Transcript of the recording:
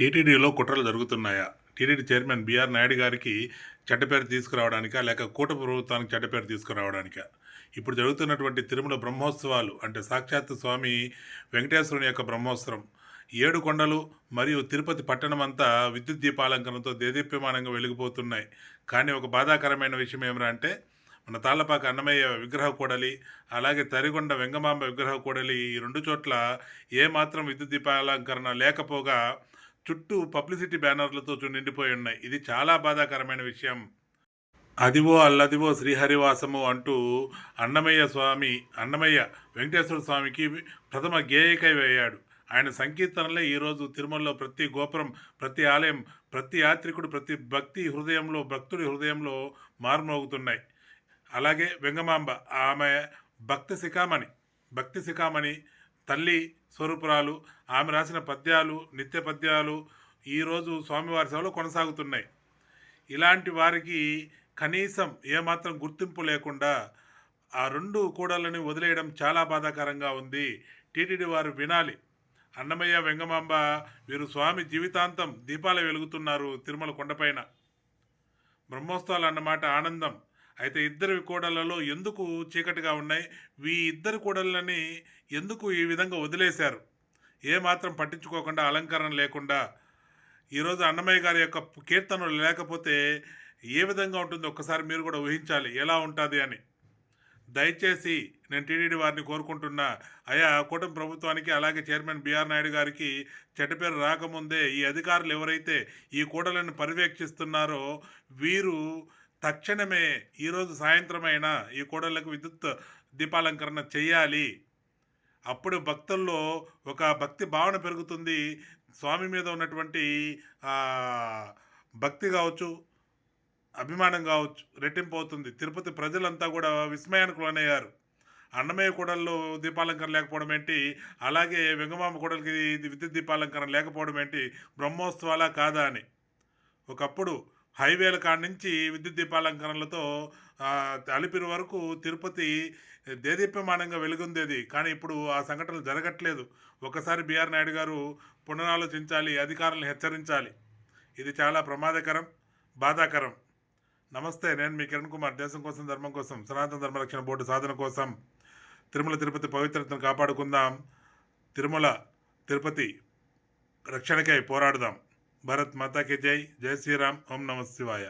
టీటీడీలో కుట్రలు జరుగుతున్నాయా? టీటీడీ చైర్మన్ బీఆర్ నాయుడు గారికి చెడ్డపేరు తీసుకురావడానికా? లేక కూట ప్రభుత్వానికి చెడ్డపేరు తీసుకురావడానికా? ఇప్పుడు జరుగుతున్నటువంటి తిరుమల బ్రహ్మోత్సవాలు అంటే సాక్షాత్ స్వామి వెంకటేశ్వరుని యొక్క బ్రహ్మోత్సవం. ఏడు కొండలు మరియు తిరుపతి పట్టణం అంతా విద్యుత్ దీపాలంకరణతో దేదీప్యమానంగా వెలిగిపోతున్నాయి. కానీ ఒక బాధాకరమైన విషయం ఏమిరా అంటే మన తాళ్ళపాక అన్నమయ్య విగ్రహ కూడలి అలాగే తరిగొండ వెంగమాంబ విగ్రహ కూడలి ఈ రెండు చోట్ల ఏమాత్రం విద్యుత్ దీపాలంకరణ లేకపోగా చుట్టూ పబ్లిసిటీ బ్యానర్లతో నిండిపోయి ఉన్నాయి. ఇది చాలా బాధాకరమైన విషయం. అదివో అల్లదివో శ్రీహరివాసము అంటూ అన్నమయ్య స్వామి అన్నమయ్య వెంకటేశ్వర స్వామికి ప్రథమ గేయకై వేయాడు. ఆయన సంకీర్తనలే ఈరోజు తిరుమలలో ప్రతి గోపురం ప్రతి ఆలయం ప్రతి యాత్రికుడు ప్రతి భక్తి హృదయంలో భక్తుడి హృదయంలో మారుమోగుతున్నాయి. అలాగే వెంగమాంబ ఆమె భక్తి శిఖామణి భక్తి శిఖామణి తల్లి స్వరూపురాలు ఆమె రాసిన పద్యాలు నిత్య పద్యాలు ఈరోజు స్వామివారి సేవలో కొనసాగుతున్నాయి. ఇలాంటి వారికి కనీసం ఏమాత్రం గుర్తింపు లేకుండా ఆ రెండు కూడలని వదిలేయడం చాలా బాధాకరంగా ఉంది. టీటీడీ వారు వినాలి. అన్నమయ్య వెంగమాంబ వీరు స్వామి జీవితాంతం దీపాలు వెలుగుతున్నారు తిరుమల కొండపైన. బ్రహ్మోత్సవాలు అన్నమాట ఆనందం. అయితే ఇద్దరు కూడలలో ఎందుకు చీకటిగా ఉన్నాయి? వీ ఇద్దరు కూడళ్ళని ఎందుకు ఈ విధంగా వదిలేశారు? ఏమాత్రం పట్టించుకోకుండా అలంకరణ లేకుండా ఈరోజు అన్నమయ్య గారి యొక్క కీర్తనలు లేకపోతే ఏ విధంగా ఉంటుందో ఒక్కసారి మీరు కూడా ఊహించాలి. ఎలా ఉంటుంది అని. దయచేసి నేను టీడీడీ వారిని కోరుకుంటున్నా. అయా కూటమి ప్రభుత్వానికి అలాగే చైర్మన్ బీఆర్ నాయుడు గారికి చెడ్డ పేరు రాకముందే ఈ అధికారులు ఎవరైతే ఈ కూడలను పర్యవేక్షిస్తున్నారో వీరు తక్షణమే ఈరోజు సాయంత్రమైనా ఈ కూడళ్ళకు విద్యుత్ దీపాలంకరణ చేయాలి. అప్పుడు భక్తుల్లో ఒక భక్తి భావన పెరుగుతుంది. స్వామి మీద ఉన్నటువంటి భక్తి కావచ్చు అభిమానం కావచ్చు రెట్టింపు అవుతుంది. తిరుపతి ప్రజలంతా కూడా విస్మయానికి లోనయ్యారు. అన్నమయ్య కూడల్లో దీపాలంకరణ లేకపోవడం ఏంటి? అలాగే వెంగమామ కూడలికి ఇది విద్యుత్ దీపాలంకరణ లేకపోవడం ఏంటి? బ్రహ్మోత్సవాలా కాదా అని. ఒకప్పుడు హైవేల కాడ నుంచి విద్యుత్ దీపాలంకరణలతో ఆ, అలిపిరి వరకు తిరుపతి దేదీప్యమానంగా వెలుగొందేది. కానీ ఇప్పుడు ఆ సంఘటనలు జరగట్లేదు. ఒకసారి బీఆర్ నాయుడు గారు పునరాలోచించాలి అధికారులను హెచ్చరించాలి. ఇది చాలా ప్రమాదకరం బాధాకరం. నమస్తే నేను మీ కిరణ్ కుమార్. దేశం కోసం ధర్మం కోసం సనాతన ధర్మరక్షణ బోర్డు సాధన కోసం తిరుమల తిరుపతి పవిత్రతను కాపాడుకుందాం. తిరుమల తిరుపతి రక్షణకై పోరాడుదాం. भरत माता के जय जय श्री राम ओम नमः शिवाय।